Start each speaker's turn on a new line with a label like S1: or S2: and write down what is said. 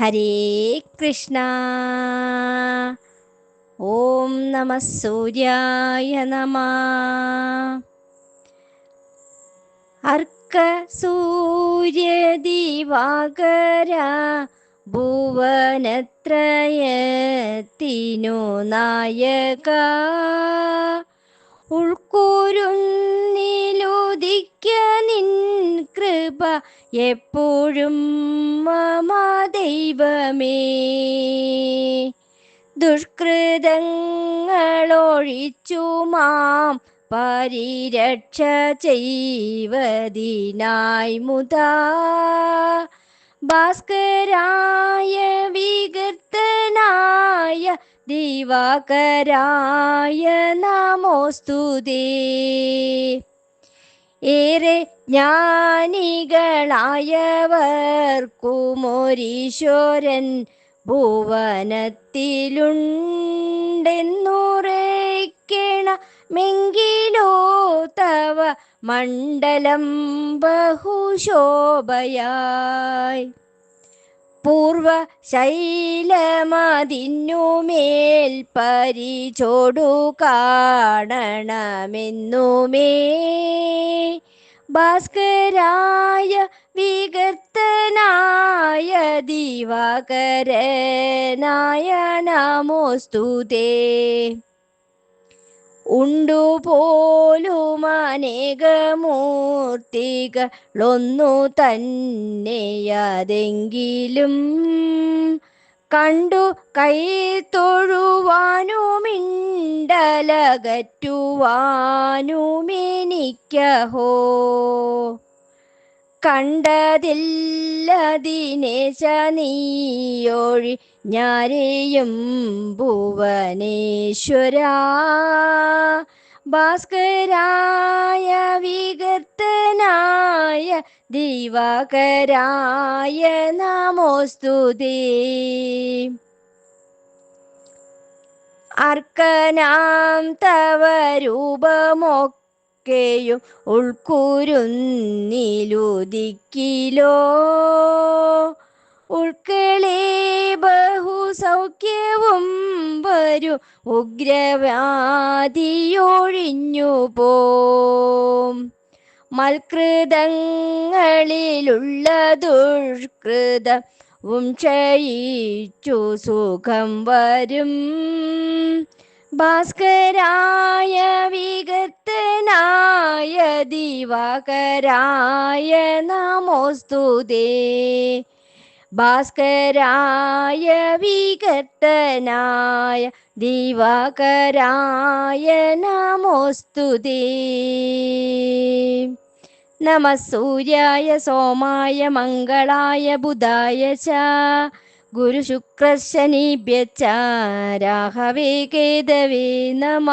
S1: ഹരേ കൃഷ്ണ. ഓം നമ സൂര്യായ നമ. അർക്ക സൂര്യദിവാകര ഭുവനത്രയത്തിനു നായക. ഉൾക്കൂരുന്നിലുദിക്ക കൃപ എപ്പോഴും മമാദൈവമേ ദുഷ്കൃതങ്ങളൊഴിച്ചു മാം പരിരക്ഷ ചെയ്വതിനായി മുതാ. ഭാസ്കരായ വികൃതനായ ദിവാകരായ നമോസ്തുതേ. ഏറെ ജ്ഞാനികളായവർക്കുമൊരീശ്വരൻ ഭുവനത്തിലുണ്ടെന്നുറയ്ക്കണമെങ്കിലോ തവ മണ്ഡലം ബഹുശോഭയായി. പൂർവ ശൈലമതിന്നുമേൽ പരിചോടു കാണണമെന്നുമേ ഭാസ്കരായ വികർത്തനായ ദിവാകരനായ നമോസ്തുതേ. ഉണ്ടുപോലുമനേകമൂർത്തികളൊന്നു തന്നെയതെങ്കിലും കണ്ടു കൈ തൊഴുവാനുമിണ്ടലകറ്റുവാനുമെനിക്കഹോ കണ്ടതില്ലതിനേശ നീയൊഴി ഞാരെയും ഭുവനേശ്വര. ഭാസ്കരായ വികർത്തനായ ദിവാകരായ നമോസ്തുതേ. അർക്കനാം തവ രൂപമൊക്കെയും ഉൾക്കൂരുന്നിലുദിക്കിലോ? ഉൾക്കളേ ബഹുസൗഖ്യവും വരു ഉഗ്രവ്യാധിയൊഴിഞ്ഞു പോം മൽകൃതങ്ങളിലുള്ള ദുഷ്കൃതം ക്ഷയിച്ചു സുഖം വരും. ഭാസ്കരായ വികർത്തനായ ദിവാകരായ നമോസ്തുതേ ഭാസ്കരായ വികർത്തനായ ദിവാകരായ നമോസ്തുതി നമ സൂര്യായ സോമായ മംഗളായ ബുധായ ച. ഗുരുശുക്രശനിഭ്യ രാഹവേ കേതവേ നമ.